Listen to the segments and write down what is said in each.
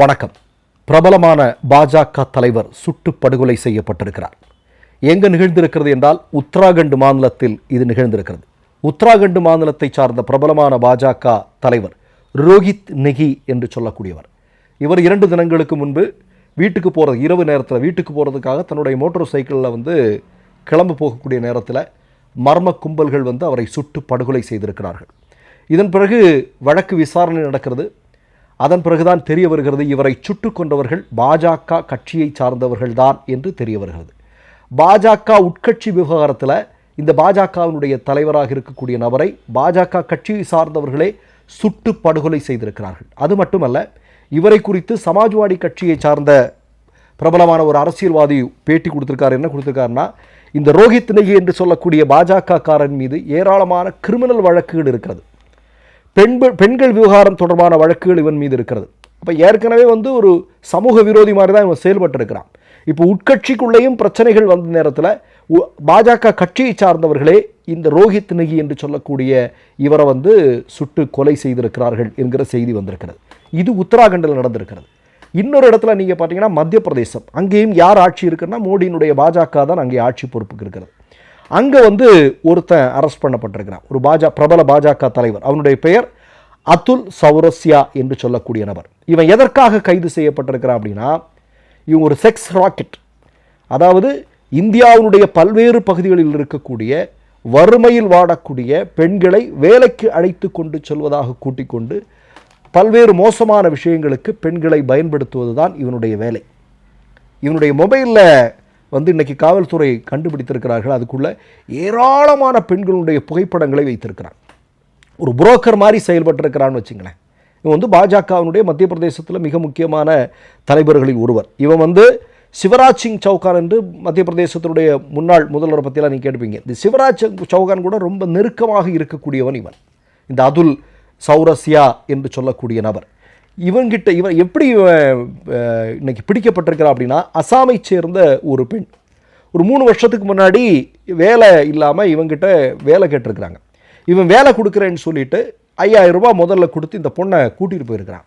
வணக்கம். பிரபலமான பாஜக தலைவர் சுட்டு படுகொலை செய்யப்பட்டிருக்கிறார். எங்கு நிகழ்ந்திருக்கிறது என்றால் உத்தராகண்ட் மாநிலத்தில் இது நிகழ்ந்திருக்கிறது. உத்தராகண்ட் மாநிலத்தை சார்ந்த பிரபலமான பாஜக தலைவர் ரோஹித் நெகி என்று சொல்லக்கூடியவர். இவர் இரண்டு தினங்களுக்கு முன்பு வீட்டுக்கு போகிறது இரவு நேரத்தில் வீட்டுக்கு போகிறதுக்காக தன்னுடைய மோட்டார் சைக்கிளில் வந்து கிளம்பு போகக்கூடிய நேரத்தில் மர்ம கும்பல்கள் வந்து அவரை சுட்டு படுகொலை செய்திருக்கிறார்கள். இதன் பிறகு வழக்கு விசாரணை நடக்கிறது. அதன் பிறகுதான் தெரிய வருகிறது இவரை சுட்டு கொண்டவர்கள் பாஜக கட்சியை சார்ந்தவர்கள்தான் என்று தெரிய வருகிறது. பாஜக உட்கட்சி விவகாரத்தில் இந்த பாஜகவினுடைய தலைவராக இருக்கக்கூடிய நபரை பாஜக கட்சியை சார்ந்தவர்களே சுட்டு படுகொலை செய்திருக்கிறார்கள். அது மட்டுமல்ல இவரை குறித்து சமாஜ்வாடி கட்சியை சார்ந்த பிரபலமான ஒரு அரசியல்வாதி பேட்டி கொடுத்துருக்காரு. என்ன கொடுத்துருக்காருன்னா இந்த ரோஹித் நெகி என்று சொல்லக்கூடிய பாஜக காரன் மீது ஏராளமான கிரிமினல் வழக்குகள் இருக்கிறது. பெண் பெண்கள் விவகாரம் தொடர்பான வழக்குகள் இவன் மீது இருக்கிறது. அப்போ ஏற்கனவே வந்து ஒரு சமூக விரோதி மாதிரி தான் இவன் செயல்பட்டிருக்கிறான். இப்போ உட்கட்சிக்குள்ளேயும் பிரச்சனைகள் வந்த நேரத்தில் உ- பாஜக கட்சியை சார்ந்தவர்களே இந்த ரோஹித் நெகி என்று சொல்லக்கூடிய இவரை வந்து சுட்டு கொலை செய்திருக்கிறார்கள் என்கிற செய்தி வந்திருக்கிறது. இது உத்தராகண்டில் நடந்திருக்கிறது. இன்னொரு இடத்துல நீங்கள் பார்த்தீங்கன்னா மத்திய பிரதேசம் அங்கேயும் யார் ஆட்சி இருக்குன்னா மோடியினுடைய பாஜக தான் அங்கே ஆட்சி பொறுப்புக்கு இருக்கிறது. அங்கே வந்து ஒருத்தன் அரெஸ்ட் பண்ணப்பட்டிருக்கிறான். ஒரு பாஜா பிரபல பாஜக தலைவர். அவனுடைய பெயர் அதுல் சௌரஸ்யா என்று சொல்லக்கூடிய நபர். இவன் எதற்காக கைது செய்யப்பட்டிருக்கிறான் அப்படின்னா இவன் ஒரு செக்ஸ் ராக்கெட் அதாவது இந்தியாவினுடைய பல்வேறு பகுதிகளில் இருக்கக்கூடிய வறுமையில் வாடக்கூடிய பெண்களை வேலைக்கு அழைத்து கொண்டு செல்வதாக கூட்டிக் கொண்டு பல்வேறு மோசமான விஷயங்களுக்கு பெண்களை பயன்படுத்துவது தான் இவனுடைய வேலை. இவனுடைய மொபைலில் வந்து இன்றைக்கி காவல்துறை கண்டுபிடித்திருக்கிறார்கள். அதுக்குள்ளே ஏராளமான பெண்களுடைய புகைப்படங்களை வைத்திருக்கிறான். ஒரு புரோக்கர் மாதிரி செயல்பட்டிருக்கிறான்னு வச்சுங்களேன். இவன் வந்து பாஜகவினுடைய மத்திய பிரதேசத்தில் மிக முக்கியமான தலைவர்களில் ஒருவர். இவன் வந்து சிவராஜ் சிங் சௌகான் என்று மத்திய பிரதேசத்தினுடைய முன்னாள் முதல்வரை பற்றிலாம் நீங்கள் கேட்பீங்க இந்த சிவராஜ் சிங் சௌகான் கூட ரொம்ப நெருக்கமாக இருக்கக்கூடியவன் இவன். இந்த அதுல் சௌரஸ்யா என்று சொல்லக்கூடிய நபர். இவன்கிட்ட இவன் எப்படி இவன் இன்னைக்கு பிடிக்கப்பட்டிருக்கிறான் அப்படின்னா அசாமை சேர்ந்த ஒரு பெண். ஒரு மூணு வருஷத்துக்கு முன்னாடி வேலை இல்லாமல் இவங்கிட்ட வேலை கேட்டிருக்கிறாங்க. இவன் வேலை கொடுக்குறேன்னு சொல்லிட்டு ஐயாயிரம் ரூபாய் முதல்ல கொடுத்து இந்த பொண்ணை கூட்டிகிட்டு போயிருக்கிறான்.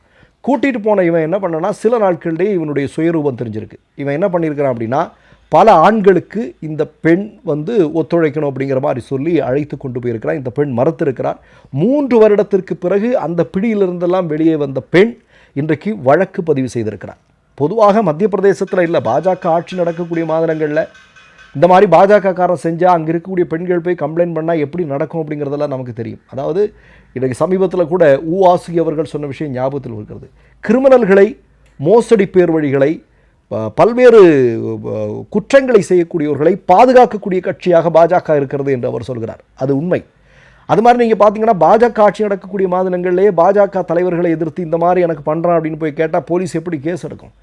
கூட்டிகிட்டு போன இவன் என்ன பண்ணனா சில நாட்களிலேயே இவனுடைய சுயரூபம் தெரிஞ்சிருக்கு. இவன் என்ன பண்ணியிருக்கிறான் அப்படின்னா பல ஆண்களுக்கு இந்த பெண் வந்து ஒத்துழைக்கணும் அப்படிங்கிற மாதிரி சொல்லி அழைத்து கொண்டு போயிருக்கிறான் இந்த பெண் மறுத்திருக்கிறார். மூன்று வருடத்திற்கு பிறகு அந்த பிடியிலிருந்தெல்லாம் வெளியே வந்த பெண் இன்றைக்கு வழக்கு பதிவு செய்திருக்கிறார். பொதுவாக மத்திய பிரதேசத்தில் இல்லை பாஜக ஆட்சி நடக்கக்கூடிய மாநிலங்களில் இந்த மாதிரி பாஜக காரன் செஞ்சால் அங்கே இருக்கக்கூடிய பெண்கள் போய் கம்ப்ளைண்ட் பண்ணால் எப்படி நடக்கும் அப்படிங்கிறதெல்லாம் நமக்கு தெரியும். அதாவது இன்றைக்கு சமீபத்தில் கூட ஊ ஆசி அவர்கள் சொன்ன விஷயம் ஞாபகத்தில் இருக்கிறது. கிரிமினல்களை மோசடி பேர் வழிகளை பல்வேறு குற்றங்களை செய்யக்கூடியவர்களை பாதுகாக்கக்கூடிய கட்சியாக பாஜக இருக்கிறது என்று அவர் சொல்கிறார். அது உண்மை. அது மாதிரி நீங்கள் பார்த்தீங்கன்னா பாஜக ஆட்சி நடக்கக்கூடிய மாநிலங்களிலேயே பாஜக தலைவர்களை எதிர்த்து இந்த மாதிரி எனக்கு பண்ணுறான் அப்படின்னு போய் கேட்டால் போலீஸ் எப்படி கேஸ் எடுக்கும்?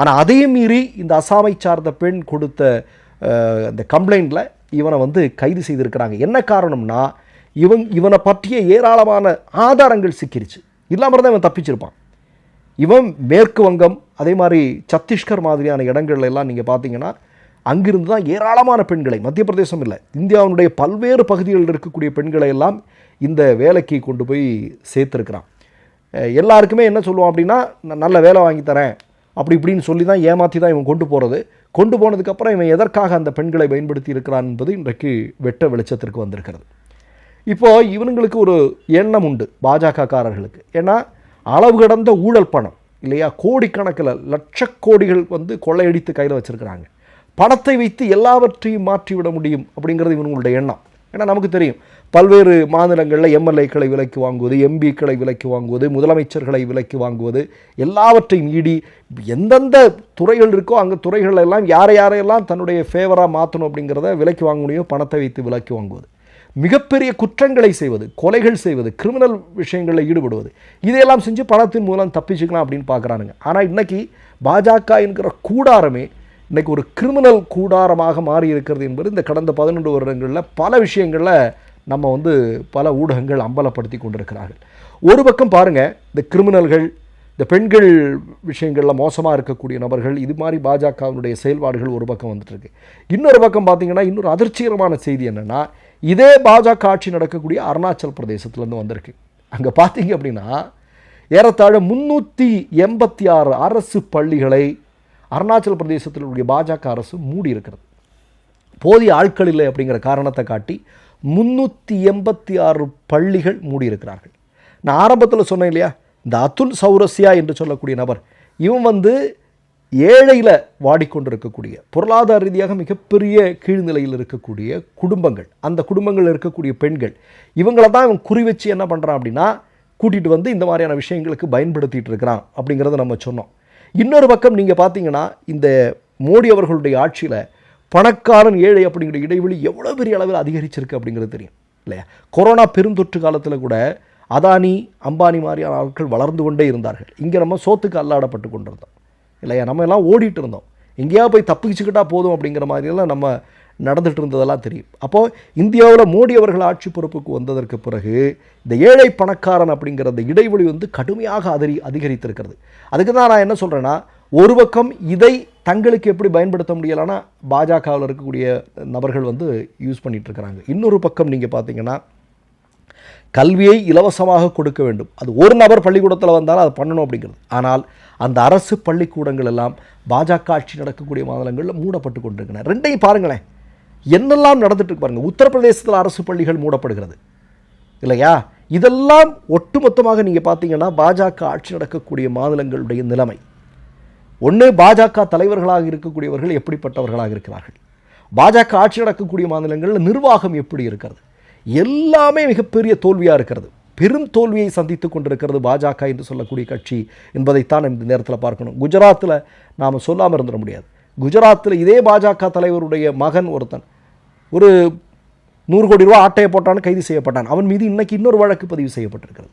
ஆனால் அதையும் மீறி இந்த அசாமை சார்ந்த பெண் கொடுத்த அந்த கம்ப்ளைண்ட்டில் இவனை வந்து கைது செய்திருக்கிறாங்க. என்ன காரணம்னா இவன் இவனை பற்றிய ஏராளமான ஆதாரங்கள் சிக்கிருச்சு. இல்லாமல் தான் இவன் தப்பிச்சிருப்பான். இவன் மேற்கு வங்கம் அதே மாதிரி சத்தீஸ்கர் மாதிரியான இடங்கள்ல எல்லாம் நீங்கள் பார்த்தீங்கன்னா அங்கிருந்து தான் ஏராளமான பெண்களை மத்திய பிரதேசம் இல்லை இந்தியாவினுடைய பல்வேறு பகுதிகளில் இருக்கக்கூடிய பெண்களை எல்லாம் இந்த வேலைக்கு கொண்டு போய் சேர்த்துருக்கிறான். எல்லாருக்குமே என்ன சொல்லுவான் அப்படின்னா நான் நல்ல வேலை வாங்கி தரேன். அப்படி இப்படின்னு சொல்லி தான் ஏமாற்றி தான் இவன் கொண்டு போகிறது கொண்டு போனதுக்கப்புறம் இவன் எதற்காக அந்த பெண்களை பயன்படுத்தி இருக்கிறான் என்பது இன்றைக்கு வெட்ட வெளிச்சத்திற்கு வந்திருக்கிறது. இப்போது இவனுங்களுக்கு ஒரு எண்ணம் உண்டு பாஜக காரர்களுக்கு ஏன்னா அளவு கடந்த ஊழல் பணம் இல்லையா? கோடிக்கணக்கில் லட்சக்கோடிகள் வந்து கொள்ளையடித்து கையில் வச்சுருக்கிறாங்க. பணத்தை வைத்து எல்லாவற்றையும் மாற்றிவிட முடியும் அப்படிங்கிறது இவனுங்களுடைய எண்ணம். ஏன்னா நமக்கு தெரியும் பல்வேறு மாநிலங்களில் எம்எல்ஏக்களை விலைக்கு வாங்குவது எம்பிக்களை விலைக்கு வாங்குவது முதலமைச்சர்களை விலைக்கு வாங்குவது எல்லாவற்றையும் ஈடி எந்தெந்த துறைகள் இருக்கோ அங்கே துறைகளெல்லாம் யாரை யாரையெல்லாம் தன்னுடைய ஃபேவராக மாற்றணும் அப்படிங்கிறத விலைக்கு வாங்க முடியும் பணத்தை வைத்து விலைக்கு வாங்குவது. மிகப்பெரிய குற்றங்களை செய்வது கொலைகள் செய்வது கிரிமினல் விஷயங்களில் ஈடுபடுவது இதையெல்லாம் செஞ்சு பணத்தின் மூலம் தப்பிச்சுக்கலாம் அப்படின்னு பார்க்குறானுங்க. ஆனால் இன்றைக்கி பாஜக என்கிற கூடாரமே இன்றைக்கி ஒரு கிரிமினல் கூடாரமாக மாறி இருக்கிறது என்பது இந்த கடந்த பதினொன்று வருடங்களில் பல விஷயங்களில் நம்ம வந்து பல ஊடகங்கள் அம்பலப்படுத்தி கொண்டிருக்கிறார்கள். ஒரு பக்கம் பாருங்கள் இந்த கிரிமினல்கள் இந்த பெண்கள் விஷயங்களில் மோசமாக இருக்கக்கூடிய நபர்கள் இது மாதிரி பாஜகவினுடைய செயல்பாடுகள் ஒரு பக்கம் வந்துட்டுருக்கு இன்னொரு பக்கம் பார்த்திங்கன்னா இன்னொரு அதிர்ச்சிகரமான செய்தி என்னென்னா இதே பாஜக ஆட்சி நடக்கக்கூடிய அருணாச்சல் பிரதேசத்துலேருந்து வந்திருக்கு. அங்கே பார்த்தீங்க அப்படின்னா ஏறத்தாழ முன்னூற்றி எண்பத்தி ஆறு அரசு பள்ளிகளை அருணாச்சல் பிரதேசத்தில் உள்ள பாஜக அரசு மூடி இருக்கிறது. போதிய ஆட்கள் இல்லை அப்படிங்கிற காரணத்தை காட்டி முந்நூற்றி எண்பத்தி ஆறு பள்ளிகள் மூடியிருக்கிறார்கள் நான் ஆரம்பத்தில் சொன்னேன் இல்லையா இந்த அதுல் சௌரஸ்யா என்று சொல்லக்கூடிய நபர் இவன் வந்து ஏழையில் வாடிக்கொண்டிருக்கக்கூடிய பொருளாதார ரீதியாக மிகப்பெரிய கீழ்நிலையில் இருக்கக்கூடிய குடும்பங்கள் அந்த குடும்பங்களில் இருக்கக்கூடிய பெண்கள் இவங்கள தான் இவன் குறி வச்சு என்ன பண்ணுறான் அப்படின்னா கூட்டிகிட்டு வந்து இந்த மாதிரியான விஷயங்களுக்கு பயன்படுத்திகிட்டு இருக்கிறான் அப்படிங்கிறத நம்ம சொன்னோம். இன்னொரு பக்கம் நீங்கள் பார்த்தீங்கன்னா இந்த மோடி அவர்களுடைய ஆட்சியில் பணக்காரன் ஏழை அப்படிங்கிற இடைவெளி எவ்வளோ பெரிய அளவில் அதிகரிச்சிருக்கு அப்படிங்கிறது தெரியும் இல்லையா? கொரோனா பெருந்தொற்று காலத்தில் கூட அதானி அம்பானி மாதிரியான ஆட்கள் வளர்ந்து கொண்டே இருந்தார்கள். இங்கே நம்ம சோத்துக்கு அல்லாடப்பட்டு கொண்டிருந்தோம். இல்லையா? நம்ம எல்லாம் ஓடிட்டு இருந்தோம். எங்கேயா போய் தப்பிச்சுக்கிட்டா போதும் அப்படிங்கிற மாதிரியெல்லாம் நம்ம நடந்துட்டு இருந்ததெல்லாம் தெரியும். அப்போது இந்தியாவில் மோடி அவர்கள் ஆட்சி பொறுப்புக்கு வந்ததற்கு பிறகு இந்த ஏழை பணக்காரன் அப்படிங்கிற அந்த இடைவெளி வந்து கடுமையாக அதிரி அதிகரித்திருக்கிறது. அதுக்கு தான் நான் என்ன சொல்கிறேன்னா ஒரு பக்கம் இதை தங்களுக்கு எப்படி பயன்படுத்த முடியலைன்னா பாஜகவில் இருக்கக்கூடிய நபர்கள் வந்து யூஸ் பண்ணிகிட்ருக்கிறாங்க இன்னொரு பக்கம் நீங்கள் பார்த்தீங்கன்னா கல்வியை இலவசமாக கொடுக்க வேண்டும். அது ஒரு நபர் பள்ளிக்கூடத்தில் வந்தாலும் அதை பண்ணணும் அப்படிங்கிறது. ஆனால் அந்த அரசு பள்ளிக்கூடங்கள் எல்லாம் பாஜக ஆட்சி நடக்கக்கூடிய மாநிலங்களில் மூடப்பட்டு கொண்டிருக்கின்றன. ரெண்டையும் பாருங்களேன். என்னெல்லாம் நடந்துட்டு பாருங்கள் உத்தரப்பிரதேசத்தில் அரசு பள்ளிகள் மூடப்படுகிறது. இல்லையா? இதெல்லாம் ஒட்டுமொத்தமாக நீங்கள் பார்த்தீங்கன்னா பாஜக ஆட்சி நடக்கக்கூடிய மாநிலங்களுடைய நிலைமை. ஒன்று பாஜக தலைவர்களாக இருக்கக்கூடியவர்கள் எப்படிப்பட்டவர்களாக இருக்கிறார்கள்? பாஜக ஆட்சி நடக்கக்கூடிய மாநிலங்களில் நிர்வாகம் எப்படி இருக்கிறது? எல்லாமே மிகப்பெரிய தோல்வியாக இருக்கிறது. பெரும் தோல்வியை சந்தித்து கொண்டிருக்கிறது பாஜக என்று சொல்லக்கூடிய கட்சி என்பதைத்தான் இந்த நேரத்தில் பார்க்கணும். குஜராத்தில் நாம் சொல்லாமல் இருந்துட முடியாது. குஜராத்தில் இதே பாஜக தலைவருடைய மகன் ஒருத்தன் ஒரு நூறு கோடி ரூபா ஆட்டையை போட்டான்னு கைது செய்யப்பட்டான். அவன் மீது இன்னைக்கு இன்னொரு வழக்கு பதிவு செய்யப்பட்டிருக்கிறது.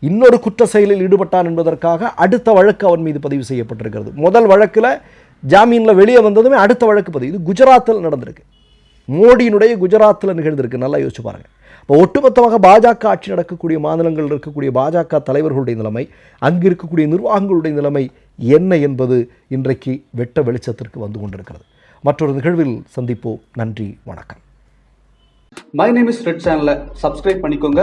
இன்னொரு குற்ற செயலில் ஈடுபட்டான் என்பதற்காக அடுத்த வழக்கு அவன் மீது பதிவு செய்யப்பட்டிருக்கிறது. முதல் வழக்கில் ஜாமீனில் வெளியே வந்ததுமே அடுத்த வழக்கு பதிவு. இது குஜராத்தில் நடந்திருக்கு. மோடியினுடைய குஜராத்தில் நிகழ்ந்திருக்கு. நல்லா யோசிச்சு பாருங்க. இப்போ ஒட்டுமொத்தமாக பாஜக ஆட்சி நடக்கக்கூடிய மாநிலங்களில் இருக்கக்கூடிய பாஜக தலைவர்களுடைய நிலைமை அங்கு இருக்கக்கூடிய நிர்வாகங்களுடைய நிலைமை என்ன என்பது இன்றைக்கு வெட்ட வெளிச்சத்திற்கு வந்து கொண்டிருக்கிறது. மற்றொரு நிகழ்வில் சந்திப்போம். நன்றி வணக்கம். மை நேம் இஸ் ரெட் சேனலை சப்ஸ்கிரைப் பண்ணிக்கோங்க.